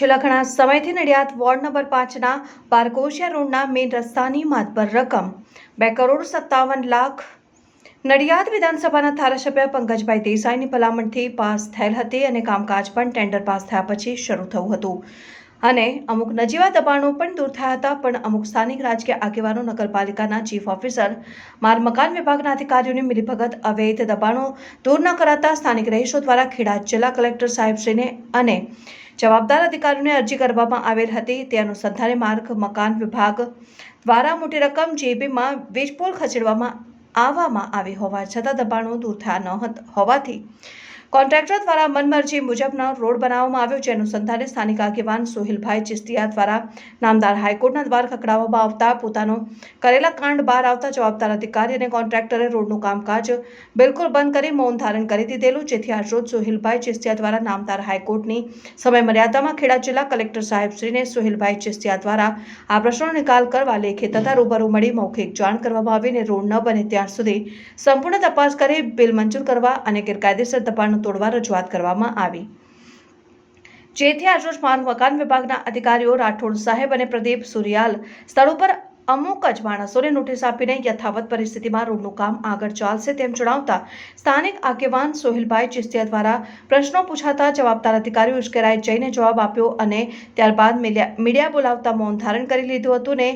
છેલ્લા ઘણા સમયથી નડિયાદ વોર્ડ નંબર પાંચના બારકોશિયા રોડના મેઇન રસ્તાની માત પર રકમ બે કરોડ સત્તાવન લાખ નડિયાદ વિધાનસભાના ધારાસભ્ય પંકજભાઈ દેસાઈની ભલામણથી પાસ થયેલ હતી અને કામકાજ પણ ટેન્ડર પાસ થયા પછી શરૂ થયું હતું. અને અમુક નજીવા દબાણો પણ દૂર થયા હતા, પણ અમુક સ્થાનિક રાજકીય આગેવાનો, નગરપાલિકાના ચીફ ઓફિસર માર મકાન વિભાગના અધિકારીઓની મિલીભગત અવૈધ દબાણો દૂર ન કરાતા સ્થાનિક રહીશો દ્વારા ખેડા જિલ્લા કલેક્ટર સાહેબશ્રીને અને જવાબદાર અધિકારીઓને અરજી કરવામાં આવેલ હતી. તે અનુસંધાને માર્ગ, મકાન વિભાગ દ્વારા મોટી રકમ જેબીમાં વીજપોલ ખસેડવામાં આવવામાં આવી હોવા છતાં દબાણો દૂર થયા ન હોવાથી કોન્ટ્રાક્ટર દ્વારા મનમરજી મુજબનો રોડ બનાવવામાં આવ્યો છે. અનુસંધાને સ્થાનિક આગેવાન સોહિલભાઈ ચિસ્તિયા દ્વારા નામદાર હાઈકોર્ટના દ્વાર ખખડાવવામાં આવતા પોતાનો કરેલા કાંડ બહાર આવતા જવાબદાર અધિકારી અને કોન્ટ્રાક્ટરે રોડનું કામકાજ બિલકુલ બંધ કરી મૌન ધારણ કરી દીધેલું, જેથી આજરોજ સોહિલભાઈ ચિસ્તિયા દ્વારા નામદાર હાઈકોર્ટની સમય મર્યાદામાં ખેડા જિલ્લા કલેક્ટર સાહેબશ્રીને સોહિલભાઈ ચિસ્તિયા દ્વારા આ પ્રશ્નનો નિકાલ કરવા લેખે તથા રૂબરૂ મળી મૌખિક જાણ કરવામાં આવીને રોડ ન બને ત્યાં સુધી સંપૂર્ણ તપાસ કરી બિલ મંજૂર કરવા અને ગેરકાયદેસર દબાણો તોડવા રજૂઆત કરવામાં આવી. જેથી આજરોજ માનવ મકાન વિભાગના અધિકારીઓ રાઠોડ સાહેબ અને પ્રદીપ સુરિયાલ સ્થળ ઉપર અમુક જ માણસોને નોટિસ આપીને યથાવત પરિસ્થિતિમાં રોડનું કામ આગળ ચાલશે તેમ જણાવતા સ્થાનિક આગેવાન સોહિલભાઈ ચિસ્તિયા દ્વારા પ્રશ્નો પૂછાતા જવાબદાર અધિકારીઓ ઉશ્કેરાઈ જઈને જવાબ આપ્યો અને ત્યારબાદ મીડિયા બોલાવતા મૌન ધારણ કરી લીધું હતું ને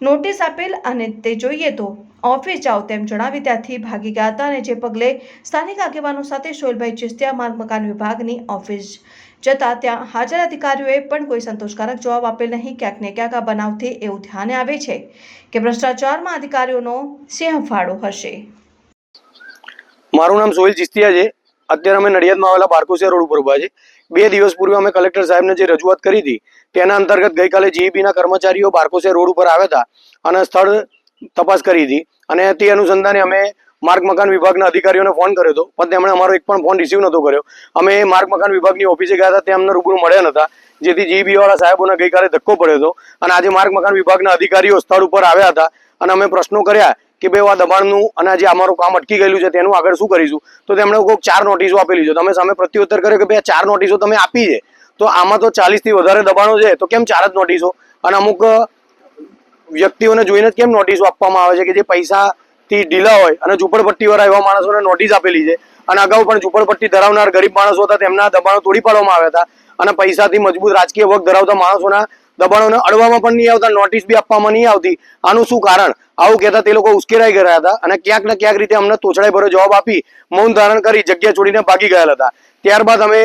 નોટિસ આપેલ અને તે જોઈએ તો ઓફિસ જાઓ તેમ જણાવી ત્યાંથી ભાગી ગયા હતા અને જે પગલે સ્થાનિક આગેવાનો સાથે શોલભાઈ ચિસ્તિયા માર્ગ મકાન વિભાગની ઓફિસ જતા ત્યાં હાજર અધિકારીઓએ પણ કોઈ સંતોષકારક જવાબ આપેલ નહીં. ક્યાંક ને ક્યાંક આ બનાવથી એવું ધ્યાને આવે છે કે ભ્રષ્ટાચારમાં અધિકારીઓનો સિંહ ફાળો હશે. મારું નામ સોહિલ ચિસ્તિયા છે. અત્યારે અમે નડિયાદમાં આવેલા બારકોસિયા રોડ ઉપર ઊભા છે. બે દિવસ પૂર્વે અમે કલેક્ટર સાહેબને જે રજૂઆત કરી હતી, તેના અંતર્ગત ગઈકાલે જીઈબીના કર્મચારીઓ બારકોસિયા રોડ ઉપર આવ્યા હતા અને સ્થળ તપાસ કરી હતી. અને તે અનુસંધાને અમે માર્ગ મકાન વિભાગના અધિકારીઓને ફોન કર્યો હતો. પણ તેમણે અમારો એક પણ ફોન રિસીવ નહોતો કર્યો. અમે માર્ગ મકાન વિભાગની ઓફિસે ગયા હતા. તે અમને રૂબરૂ મળ્યા નહોતા. જેથી જીબીવાળા સાહેબોને ગઈકાલે ધક્કો પડ્યો હતો. અને આજે માર્ગ મકાન વિભાગના અધિકારીઓ સ્થળ ઉપર આવ્યા હતા. અને અમે પ્રશ્નો કર્યા કે ભાઈ આ દબાણનું અને આજે અમારું કામ અટકી ગયેલું છે, તેનું આગળ શું કરીશું? તો તેમણે કોઈક ચાર નોટિસો આપેલી છે. તમે સામે પ્રત્યુત્તર કર્યો કે ભાઈ આ ચાર નોટિસો તમે આપી છે. તો આમાં તો ચાલીસથી વધારે દબાણો છે. તો કેમ ચાર જ નોટિસો? અને અમુક વ્યક્તિઓને જોઈને કેમ નોટિસો આપવામાં આવે છે કે જે પૈસાથી ઢીલા હોય અને ઝૂંપડપટ્ટીવાળા એવા માણસોને નોટિસ આપેલી છે અને અગાઉ પણ ઝૂંપડપટ્ટી ધરાવનાર ગરીબ માણસો હતા, તેમના દબાણો તોડી પાડવામાં આવ્યા હતા અને પૈસાથી મજબૂત રાજકીય વર્ગ ધરાવતા માણસોના દબાણોને અડવામાં પણ નહીં આવતા નોટિસ બી આપવામાં નહીં આવતી. આનું શું કારણ? આવું કહેતા તે લોકો ઉશ્કેરાઈ ગયા હતા અને ક્યાંક ને ક્યાંક રીતે અમને તોછડાઈ ભરો જવાબ આપી, મૌન ધારણ કરી, જગ્યા છોડીને ભાગી ગયેલા હતા. ત્યારબાદ અમે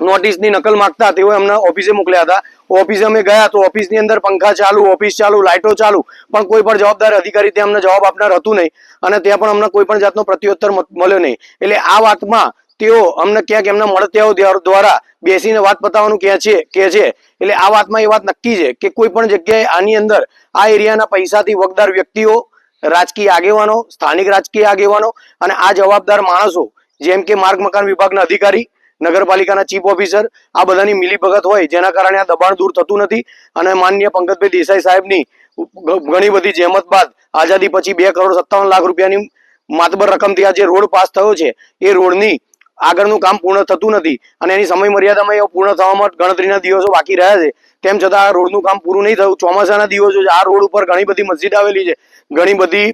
નોટિસની નકલ માંગતા તેઓ અમને ઓફિસે મોકલ્યા હતા. ઓફિસે અમે ગયા તો ઓફિસની અંદર પંખા ચાલુ, ઓફિસ ચાલુ, લાઇટો ચાલુ, પણ કોઈ પણ જવાબદાર અધિકારી ત્યાં અમને જવાબ આપનાર હતું નહીં. અને ત્યાં પણ અમને કોઈ પણ જાતનો પ્રત્યુત્તર મળ્યો નહીં. એટલે આ વાતમાં તેઓ અમને ક્યાંક એમના મળતિયાઓ દ્વારા બેસીને વાત પતાવવાનું કહે છે, કે છે? એટલે આ વાતમાં એ વાત નક્કી છે કે કોઈ પણ જગ્યાએ આની અંદર આ એરિયાના પૈસાથી વગદાર વ્યક્તિઓ, રાજકીય આગેવાનો, સ્થાનિક રાજકીય આગેવાનો અને આ જવાબદાર માણસો, જેમ કે માર્ગ મકાન વિભાગના અધિકારી નગરપાલિકાના ચીફ ઓફિસર, આ બધાની મિલીભગત હોય, જેના કારણે આ દબાણ દૂર થતું નથી. અને માન્ય પંકજભાઈ દેસાઈ સાહેબની ઘણી બધી જહેમત બાદ આઝાદી પછી બે કરોડ સત્તાવન લાખ રૂપિયાની માતબર રકમથી આ જે રોડ પાસ થયો છે. એ રોડની આગળનું કામ પૂર્ણ થતું નથી અને એની સમય મર્યાદામાં એ પૂર્ણ થવામાં ગણતરીના દિવસો બાકી રહ્યા છે. તેમ છતાં આ રોડનું કામ પૂરું નહીં થયું. ચોમાસાના દિવસો આ રોડ ઉપર ઘણી બધી મસ્જિદ આવેલી છે. ઘણી બધી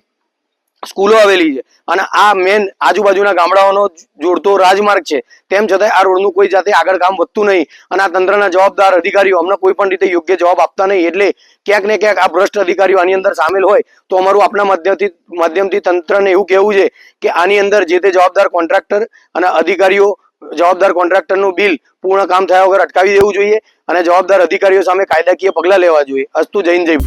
સ્કૂલો આવેલી છે. અને આ મેન આજુબાજુના ગામડાઓનો જોડતો રાજમાર્ગ છે. તેમ છતાં આ રોડનું કોઈ જાતે આગળ કામ વધતું નહીં. અને આ તંત્રના જવાબદાર અધિકારીઓ અમને કોઈ પણ રીતે યોગ્ય જવાબ આપતા નહીં. એટલે ક્યાંક ને ક્યાંક આ ભ્રષ્ટ અધિકારીઓ આની અંદર સામેલ હોય, તો અમારું આપણા માધ્યમથી માધ્યમથી તંત્રને એવું કહેવું છે કે આની અંદર જે તે જવાબદાર કોન્ટ્રાક્ટર અને અધિકારીઓ, જવાબદાર કોન્ટ્રાક્ટરનું બિલ પૂર્ણ કામ થયા વગર અટકાવી દેવું જોઈએ અને જવાબદાર અધિકારીઓ સામે કાયદાકીય પગલાં લેવા જોઈએ. અસ્તુ જૈન જય